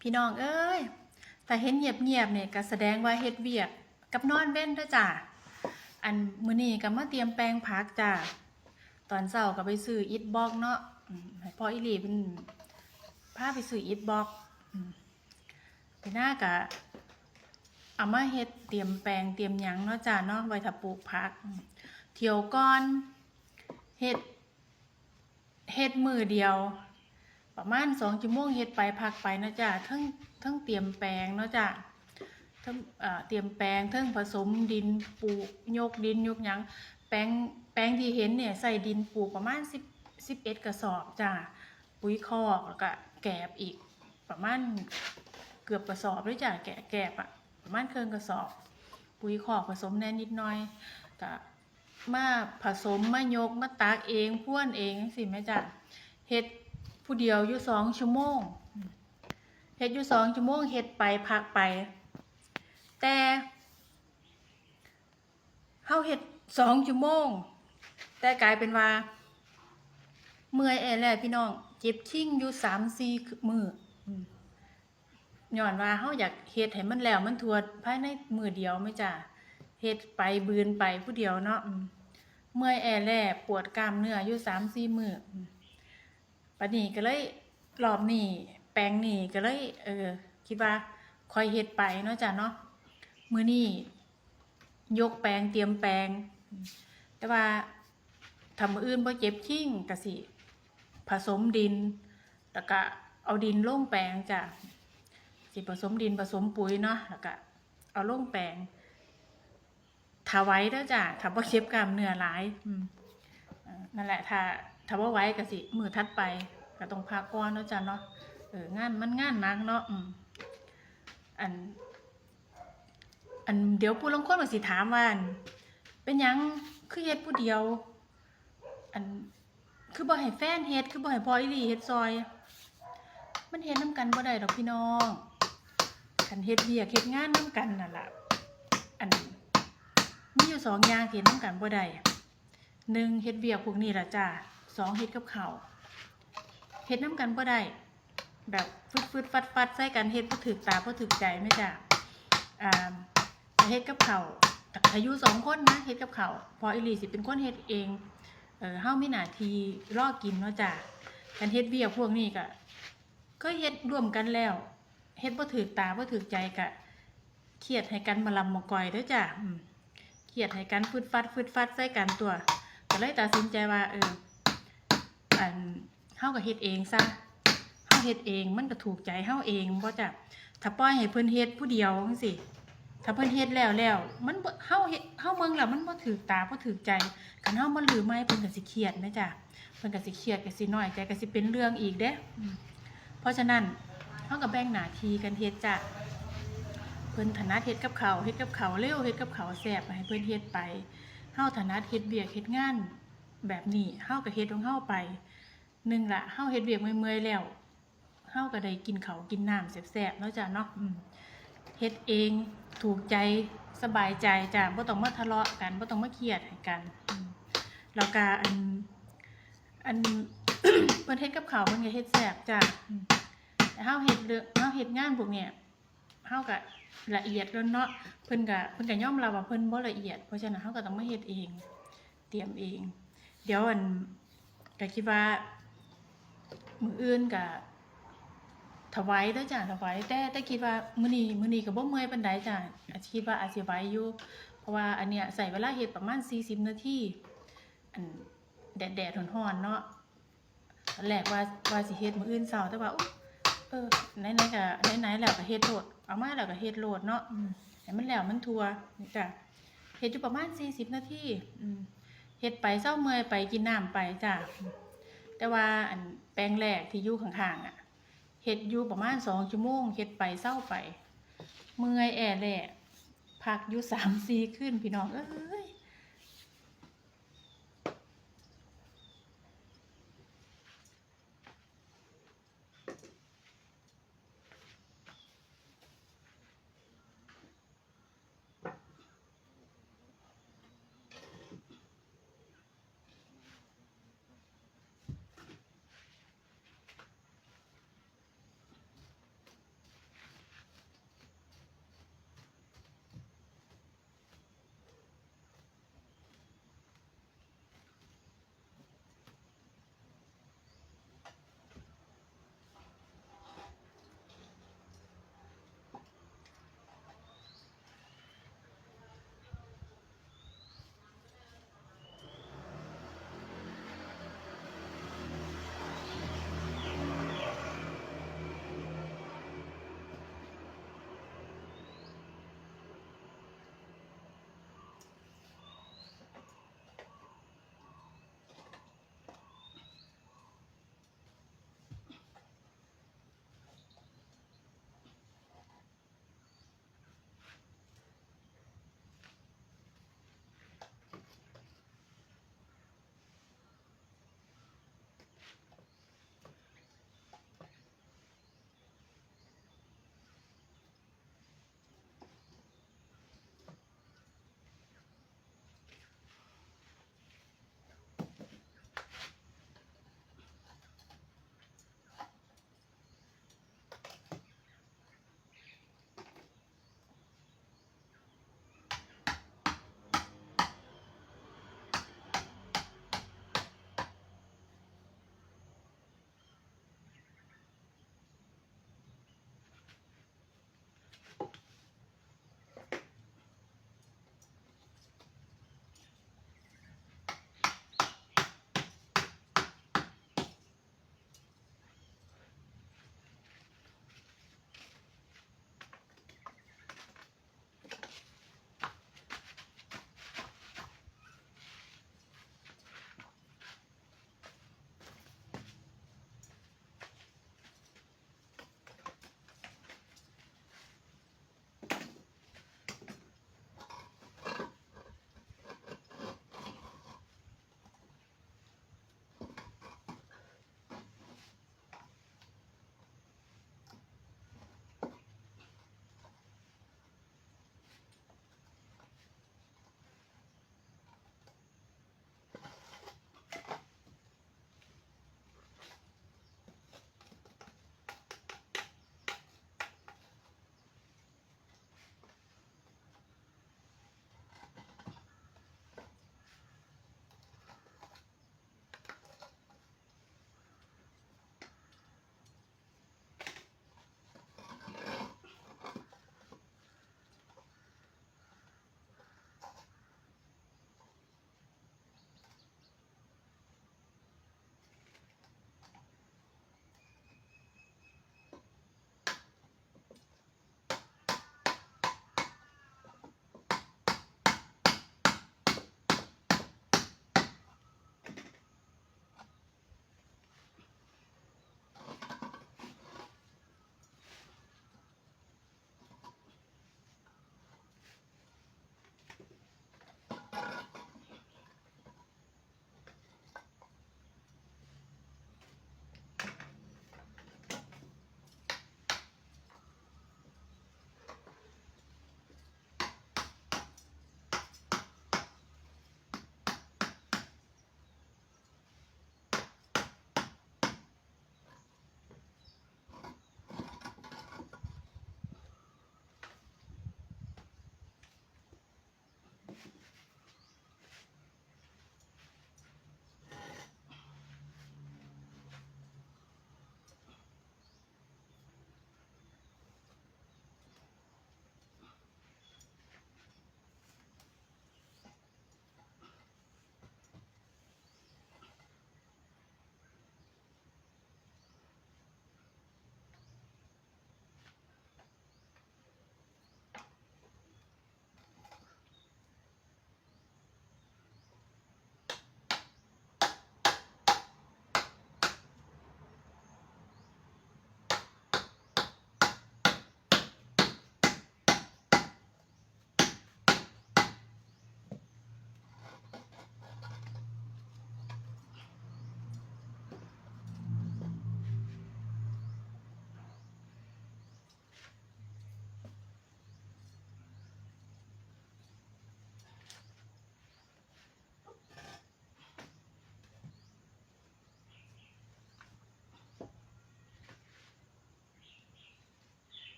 พี่น้องเอ้ยแต่เห็นเงียบๆเนี่ยก็แสดงว่าเฮ็ดเวียกกับนอนเว้นด้อจ้าอันมื้อนี้ก็มาเตรียมแปลงผักจ้าตอนเช้าก็ไปซื้ออิฐบล็อกเนาะให้พ่ออีหลีเพิ่นพาไปซื้ออิฐบล็อกไปหน้าก็เอามาเฮ็ดเตรียมแปลงเตรียมหยังเนาะจ้าเนาะไว้ถ้าปลูกผัก เที่ยวก่อนเฮ็ดเฮ็ดมือเดียว ประมาณสองชั่วโมงเฮ็ดไปพักไปนะจ้ะทั้งทั้งเตรียมแปลงเนาะจ้ะเทั้งเตรียมแปลงทั้งผสมดินปลูกยกดินยกยังแปลงแปลงที่เห็นเนี่ยใส่ดินปลูกประมาณสิบสิบเอ็ดกระสอบจ้ะปุ๋ยคอกแล้วก็แกบอีกประมาณเกือบกระสอบด้วยจ้ะแกะแกบอะประมาณเครื่องกระสอบ ปุ๋ยคอกผสมแน่นิดหน่อยก็มาผสมมายกมาตากเองพ่วนเองสิแม่จ้ะเฮ็ด ผู้เดียวอยู่สองชั่วโมงเฮ็ดอยู่สองชั่วโมงเฮ็ดไปพักไป แต่เฮาเฮ็ดสองชั่วโมง แต่กลายเป็นว่า เมื่อยแอแลพี่น้องเจ็บชิ่งอยู่สามสี่มือย้อนว่าเฮาอยากเฮ็ดให้มันแล้วมันทวดภายในมือเดียวไม่จ้ะเฮ็ดไปบืนไปผู้เดียวเนาะเมื่อยแอแลปวดกล้ามเนื้ออยู่สามสี่มือ ปนี้ก็เลยรอบนี้แปลงนี้ก็เลย เออ คิดว่าคอยเฮ็ดไปเนาะจ้ะเนาะมือนี้ยกแปลงเตรียมแปลง แต่ว่าทำมื้ออื่นบ่เจ็บชิ่งก็สิผสมดินแล้วก็เอาดินลงแปลงจ้ะสิผสมดินผสมปุ๋ยเนาะแล้วก็เอาลงแปลงถาไว้เด้อจ้ะถ้าบ่เจ็บกล้ามเนื้อหลายนั่นแหละถ้า ถ้าว่าไว้ก็สิมือทัดไปก็ต้องพักก่อนเนาะจ้ะเนาะเอองานมันงานหนักเนาะอัน อันเดี๋ยวผู้ลงคนก็สิถามว่าเป็นยังคือเฮ็ดผู้เดียว อันคือบ่ให้แฟนเฮ็ดคือบ่ให้พ่ออีหลีเฮ็ดซอย มันเฮ็ดนํกันบ่ได้ดอกพี่น้องคันเฮ็ดเวียกเฮ็ดงานนํกันนั่นล่ะอันมีอยู่สองอย่างที่เฮ็ดนํกันบ่ได้หนึ่งเฮ็ดเวียกพวกนี้ละจ้า สองเฮ็ดกับข้าวเฮ็ดน้ำกันบ่ได้ แบบฟึดฟึดฟัดฟัดใส่กันเฮ็ดบ่ถึกตาบ่ถึกใจไม่จ้าอ่าเฮ็ดกับข้าวต่ถ้ายู่สองคนนะเฮ็ดกับข้าวพออีหลีสิเป็นคนเฮ็ดเองเออเฮามีหน้าที่รอกินเนาะจ้าการเฮ็ดเวียกพวกนี้ก็ก็เฮ็ดร่วมกันแล้วเฮ็ดบ่ถึกตาบ่ถึกใจก็เครียดให้กันมาลำมากอยเด้อจ้าอืมเครียดให้กันฟึดฟัดฟึดฟัดใส่กันตัวก็เลยตัดสินใจว่าเออ อันเฮาก็เฮ็ดเองซะเฮาเฮ็ดเองมันก็ถูกใจเฮาเองบ่จ้ะถ้าปล่อยให้เพิ่นเฮ็ดผู้เดียวจังซี่ถ้าเพิ่นเฮ็ดแล้วแล้ว มันเฮาเฮ็ดเฮาเบิ่งแล้วมันบ่ถูกตาบ่ถูกใจคันเฮาบ่ลือไม้เพิ่นก็สิเครียดแม่จ้ะเพิ่นก็สิเครียดก็สิน้อยใจก็สิเป็นเรื่องอีกเด้เพราะฉะนั้นเฮาก็แบ่งหน้าที่กันเฮ็ดจ้ะเพิ่นถนัดเฮ็ดกับข้าวเฮ็ดกับข้าวเร็วเฮ็ดกับข้าวแซ่บให้เพิ่นเฮ็ดไปเฮาถนัดเฮ็ดเวียกเฮ็ดงานแบบนี้เฮาก็เฮ็ดของเฮาไป หนึ่งละเฮาเฮ็ดเวียกเมื่อยๆแล้วเฮาก็ได้กินเขากินน้ำแซ่บๆเนาะจ้ะเนาะเฮ็ดเองถูกใจสบายใจจ้ะบ่ต้องมาทะเลาะกันบ่ต้องมาเครียดให้กันแล้วก็อันอันเพิ่นเฮ็ดกับเขาวเพิ่นก็เฮ็ดแซ่บจ้ะแต่เฮาเฮ็ดเรื่องเฮาเฮ็ดงานพวกเนี้ยเฮาก็ละเอียดแล้วเนาะเพิ่นก็เพิ่นก็ยอมรับว่าเพิ่นบ่ละเอียดเพราะฉะนั้นเฮาก็ต้องมาเฮ็ดเอง เตรียมเอง เดี๋ยวอันก็คิดว่า มืออื่นก็ถวายเด้อจ้ะถวายแต่แต่คิดว่ามื้อนี้มื้อนี้ก็บ่เมื่อยปานใดจ้ะอาจจะคิดว่าอาจสิไหวอยู่เพราะว่าอันเนี้ยใช้เวลาเฮ็ดประมาณ 40 นาทีอันแดดๆร้อนๆเนาะตอนแรกว่าว่าสิเฮ็ดมื้ออื่นเช้าแต่ว่าเออไหนๆก็ไหนๆแล้วก็เฮ็ดโลดเอามาแล้วก็เฮ็ดโลดเนาะให้มันแล้วมันทัวนี่จ้ะเฮ็ดอยู่ประมาณสี่สิบนาทีอืมเฮ็ดไปเศร้าเมื่อยไปกินน้ำไปจ้ะ แต่ว่าอันแปลงแรกที่อยู่ข้างๆอะเฮ็ดอยู่ประมาณสองชั่วโมงเฮ็ดไปเศร้าไป เมื่อยแอแหละพักอยู่สามสี่ขึ้นพี่น้องเอ้ย